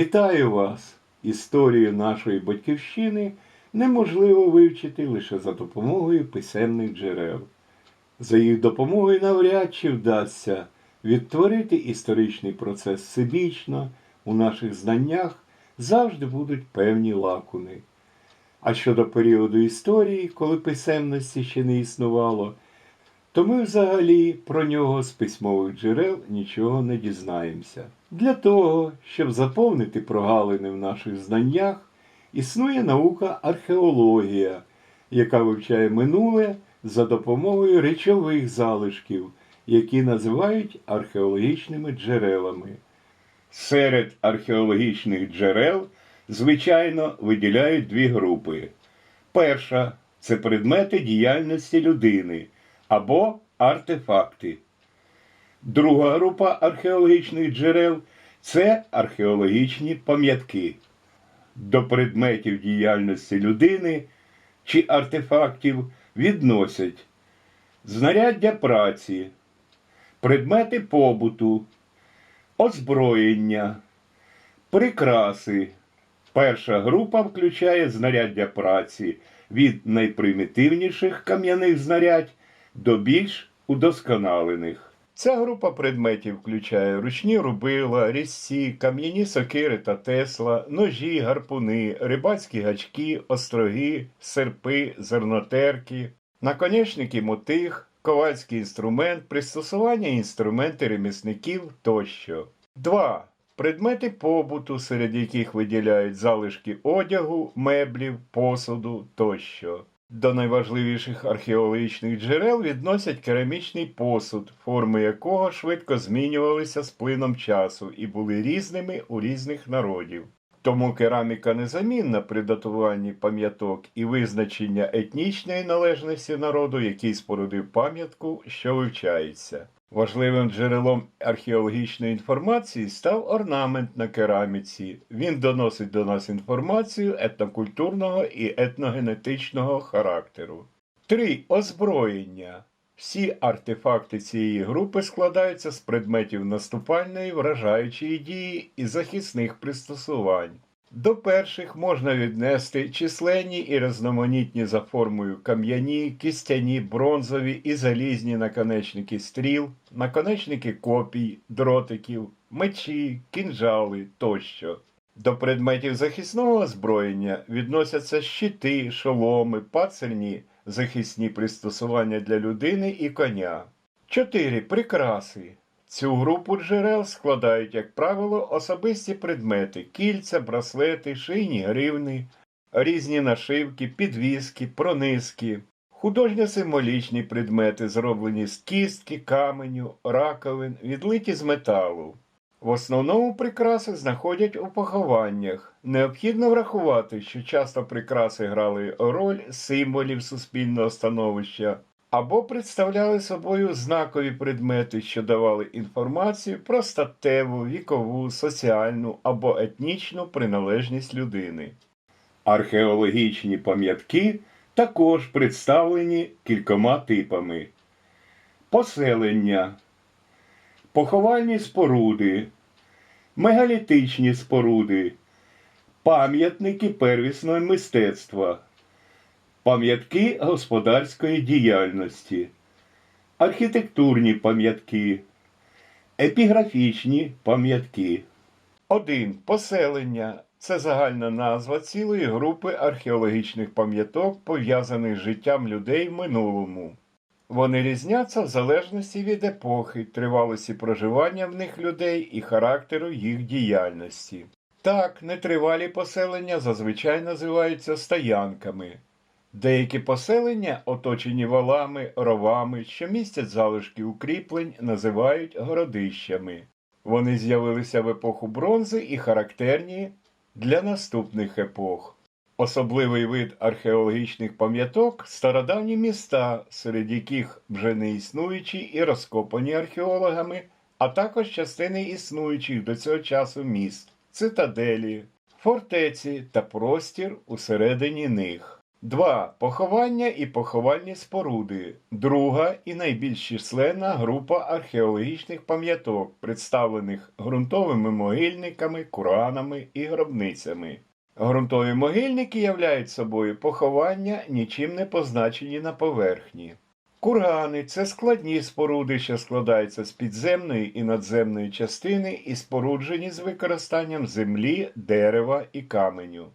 Вітаю вас! Історію нашої батьківщини неможливо вивчити лише за допомогою писемних джерел. За їх допомогою навряд чи вдасться відтворити історичний процес всебічно, у наших знаннях завжди будуть певні лакуни. А щодо періоду історії, коли писемності ще не існувало, то ми взагалі про нього з письмових джерел нічого не дізнаємося. Для того, щоб заповнити прогалини в наших знаннях, існує наука археологія, яка вивчає минуле за допомогою речових залишків, які називають археологічними джерелами. Серед археологічних джерел, звичайно, виділяють дві групи. Перша це предмети діяльності людини або артефакти. Друга група археологічних джерел це археологічні пам'ятки. До предметів діяльності людини чи артефактів відносять знаряддя праці, предмети побуту, озброєння, прикраси. Перша група включає знаряддя праці від найпримітивніших кам'яних знарядь до більш удосконалених. Ця група предметів включає ручні рубила, різці, кам'яні сокири та тесла, ножі, гарпуни, рибацькі гачки, остроги, серпи, зернотерки, наконечники мотиг, ковальський інструмент, пристосування інструменти ремісників тощо. 2. Предмети побуту, серед яких виділяють залишки одягу, меблів, посуду тощо. До найважливіших археологічних джерел відносять керамічний посуд, форми якого швидко змінювалися з плином часу і були різними у різних народів. Тому кераміка незамінна при датуванні пам'яток і визначення етнічної належності народу, який спорудив пам'ятку, що вивчається. Важливим джерелом археологічної інформації став орнамент на кераміці. Він доносить до нас інформацію етнокультурного і етногенетичного характеру. 3. Озброєння. Всі артефакти цієї групи складаються з предметів наступальної, вражаючої дії і захисних пристосувань. До перших можна віднести численні і різноманітні за формою кам'яні, кістяні, бронзові і залізні наконечники стріл, наконечники копій, дротиків, мечі, кінжали тощо. До предметів захисного озброєння відносяться щити, шоломи, пацирні захисні пристосування для людини і коня. 4. Прикраси. Цю групу джерел складають, як правило, особисті предмети кільця, браслети, шийні гривни, різні нашивки, підвіски, пронизки, художньо-символічні предмети, зроблені з кістки, каменю, раковин, відлиті з металу. В основному прикраси знаходять у похованнях. Необхідно врахувати, що часто прикраси грали роль символів суспільного становища або представляли собою знакові предмети, що давали інформацію про статеву, вікову, соціальну або етнічну приналежність людини. Археологічні пам'ятки також представлені кількома типами: поселення, поховальні споруди, мегалітичні споруди, пам'ятники первісного мистецтва, пам'ятки господарської діяльності, архітектурні пам'ятки, епіграфічні пам'ятки. 1. Поселення це загальна назва цілої групи археологічних пам'яток, пов'язаних з життям людей в минулому. Вони різняться в залежності від епохи, тривалості проживання в них людей і характеру їх діяльності. Так, нетривалі поселення зазвичай називаються стоянками. Деякі поселення, оточені валами, ровами, що містять залишки укріплень, називають городищами. Вони з'явилися в епоху бронзи і характерні для наступних епох. Особливий вид археологічних пам'яток стародавні міста, серед яких вже не існуючі і розкопані археологами, а також частини існуючих до цього часу міст, цитаделі, фортеці та простір усередині них. 2. Поховання і поховальні споруди. Друга і найбільш численна група археологічних пам'яток, представлених ґрунтовими могильниками, куранами і гробницями. Ґрунтові могильники являють собою поховання, нічим не позначені на поверхні. Кургани це складні споруди, що складаються з підземної і надземної частини і споруджені з використанням землі, дерева і каменю.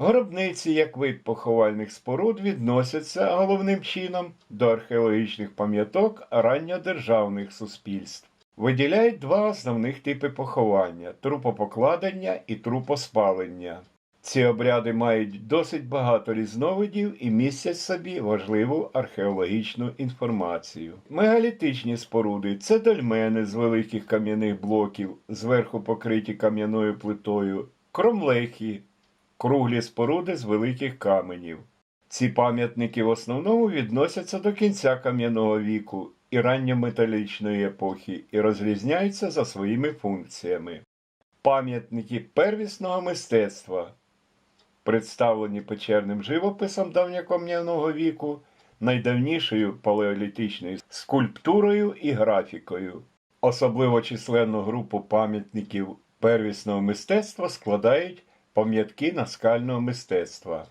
Гробниці, як вид поховальних споруд, відносяться головним чином до археологічних пам'яток ранньодержавних суспільств. Виділяють два основних типи поховання трупопокладення і трупоспалення. Ці обряди мають досить багато різновидів і містять собі важливу археологічну інформацію. Мегалітичні споруди це дольмени з великих кам'яних блоків, зверху покриті кам'яною плитою, кромлехи, круглі споруди з великих каменів. Ці пам'ятники в основному відносяться до кінця кам'яного віку і ранньометалічної епохи і розрізняються за своїми функціями. Пам'ятники первісного мистецтва представлені печерним живописом давньокам'яного віку, найдавнішою палеолітичною скульптурою і графікою. Особливо численну групу пам'ятників первісного мистецтва складають пам'ятки наскального мистецтва.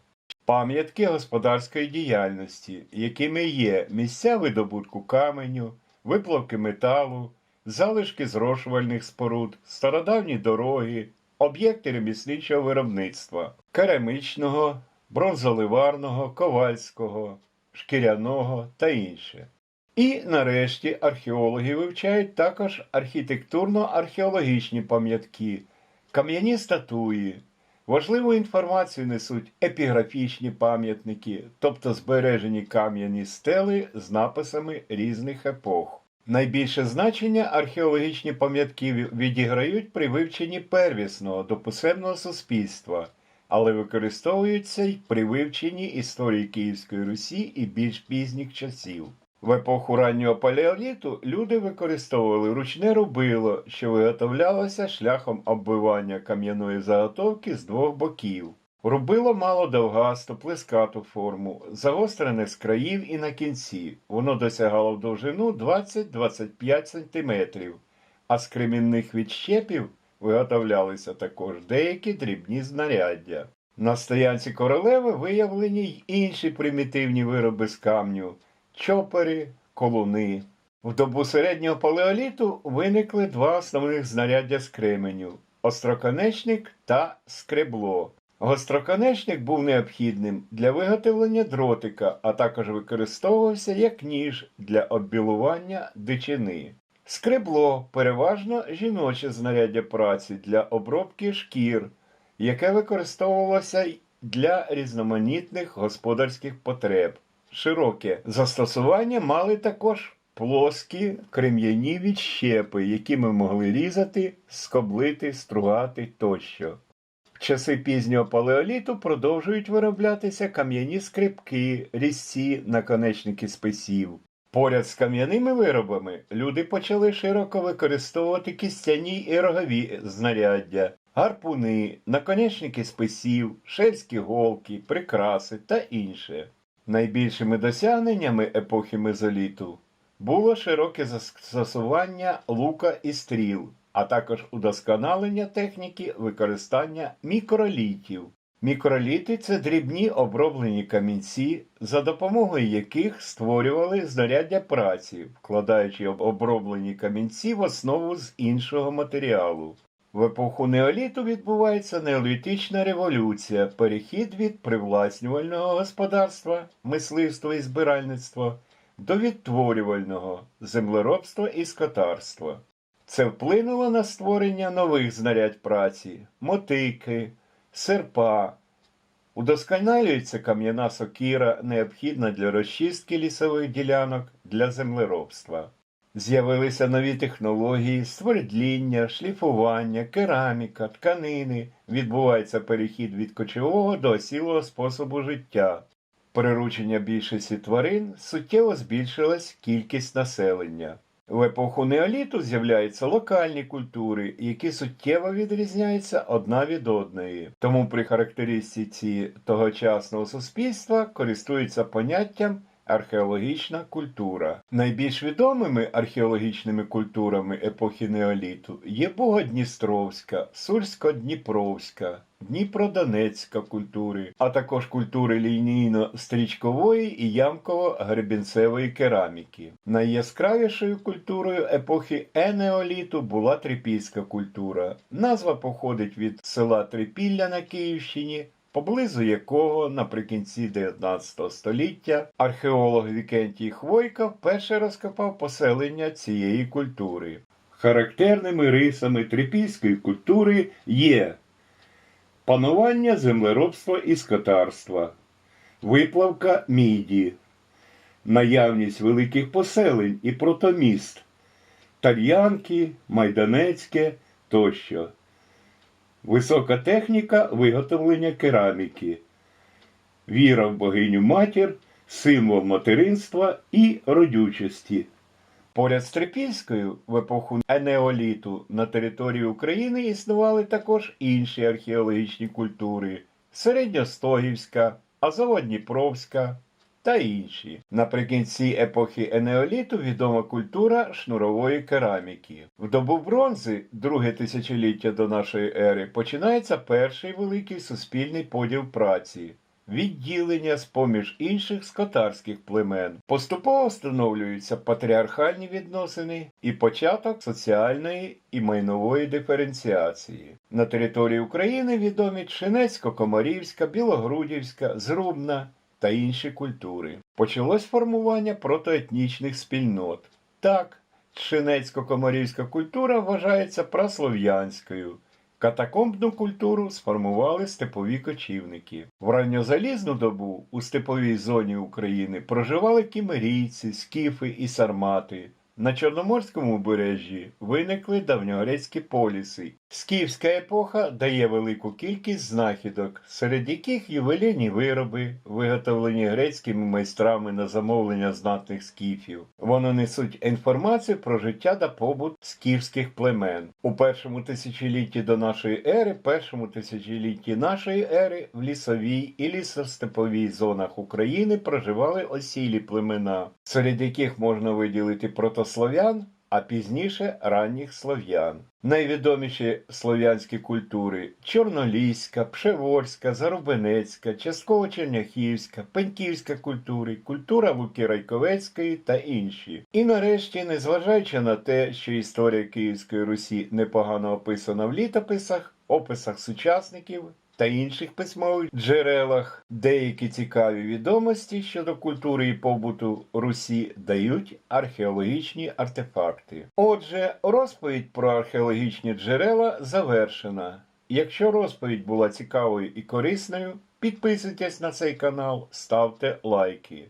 Пам'ятки господарської діяльності, якими є місця видобутку каменю, виплавки металу, залишки зрошувальних споруд, стародавні дороги, об'єкти ремісничого виробництва, керамічного, бронзоливарного, ковальського, шкіряного та інше. І нарешті археологи вивчають також архітектурно-археологічні пам'ятки, кам'яні статуї. Важливу інформацію несуть епіграфічні пам'ятники, тобто збережені кам'яні стели з написами різних епох. Найбільше значення археологічні пам'ятки відіграють при вивченні первісного дописемного суспільства, але використовуються й при вивченні історії Київської Русі і більш пізніх часів. В епоху раннього палеоліту люди використовували ручне рубило, що виготовлялося шляхом оббивання кам'яної заготовки з двох боків. Рубило мало довгасту, плескату форму, загострене з країв і на кінці. Воно досягало в довжину 20-25 см, а з кремінних відщепів виготовлялися також деякі дрібні знаряддя. На стоянці королеви виявлені й інші примітивні вироби з камню чопери, колуни. В добу середнього палеоліту виникли два основних знаряддя з кременю остроконечник та скребло. Гостроконечник був необхідним для виготовлення дротика, а також використовувався як ніж для оббілування дичини. Скребло переважно жіноче знаряддя праці для обробки шкір, яке використовувалося для різноманітних господарських потреб. Широке застосування мали також плоскі крем'яні відщепи, якими могли різати, скоблити, стругати тощо. В часи пізнього палеоліту продовжують вироблятися кам'яні скрипки, різці, наконечники списів. Поряд з кам'яними виробами люди почали широко використовувати кістяні і рогові знаряддя, гарпуни, наконечники списів, шельські голки, прикраси та інше. Найбільшими досягненнями епохи мезоліту було широке застосування лука і стріл, а також удосконалення техніки використання мікролітів. Мікроліти це дрібні оброблені камінці, за допомогою яких створювали знаряддя праці, вкладаючи оброблені камінці в основу з іншого матеріалу. В епоху неоліту відбувається неолітична революція, перехід від привласнювального господарства, мисливства і збиральництва до відтворювального землеробства і скотарства. Це вплинуло на створення нових знарядь праці, мотики, серпа. Удосконалюється кам'яна сокира, необхідна для розчистки лісових ділянок для землеробства. З'явилися нові технології, ствердління, шліфування, кераміка, тканини. Відбувається перехід від кочового до осілого способу життя. Приручення більшості тварин суттєво збільшилась кількість населення. В епоху неоліту з'являються локальні культури, які суттєво відрізняються одна від одної. Тому при характеристиці тогочасного суспільства користуються поняттям археологічна культура. Найбільш відомими археологічними культурами епохи неоліту є Богодністровська, Сульсько-Дніпровська, Дніпродонецька культури, а також культури лінійно-стрічкової і ямково-гребінцевої кераміки. Найяскравішою культурою епохи енеоліту була трипільська культура. Назва походить від села Трипілля на Київщині, поблизу якого наприкінці 19 століття археолог Вікентій Хвойка вперше розкопав поселення цієї культури. Характерними рисами трипільської культури є панування землеробства і скотарства, виплавка міді, наявність великих поселень і протоміст, тальянки, майданецьке тощо, висока техніка виготовлення кераміки, віра в богиню матір, символ материнства і родючості. Поряд з Трипільською в епоху енеоліту на території України існували також інші археологічні культури середньостогівська, Азово-Дніпровська та інші. Наприкінці епохи енеоліту відома культура шнурової кераміки. В добу бронзи, друге тисячоліття до нашої ери, починається перший великий суспільний поділ праці відділення з поміж інших скотарських племен. Поступово встановлюються патріархальні відносини і початок соціальної і майнової диференціації. На території України відомі Чинецько-Комарівська, Білогрудівська, Зрубна та інші культури. Почалось формування протоетнічних спільнот. Так, Чинецько-комарівська культура вважається праслов'янською. Катакомбну культуру сформували степові кочівники. В ранньозалізну добу у степовій зоні України проживали кімерійці, скіфи і сармати. На Чорноморському узбережжі виникли давньогрецькі поліси. Скіфська епоха дає велику кількість знахідок, серед яких ювелірні вироби, виготовлені грецькими майстрами на замовлення знатних скіфів. Вони несуть інформацію про життя та побут скіфських племен. У першому тисячолітті до нашої ери, першому тисячолітті нашої ери в лісовій і лісостеповій зонах України проживали осілі племена, серед яких можна виділити протослов'ян, а пізніше ранніх слов'ян. Найвідоміші слов'янські культури чорноліська, пшеворська, зарубинецька, частково черняхівська, пеньківська культури, культура Вуки-Райковецької та інші. І нарешті, незважаючи на те, що історія Київської Русі непогано описана в літописах, описах сучасників та інших письмових джерелах, деякі цікаві відомості щодо культури і побуту Русі дають археологічні артефакти. Отже, розповідь про археологічні джерела завершена. Якщо розповідь була цікавою і корисною, підписуйтесь на цей канал, ставте лайки.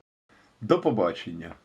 До побачення!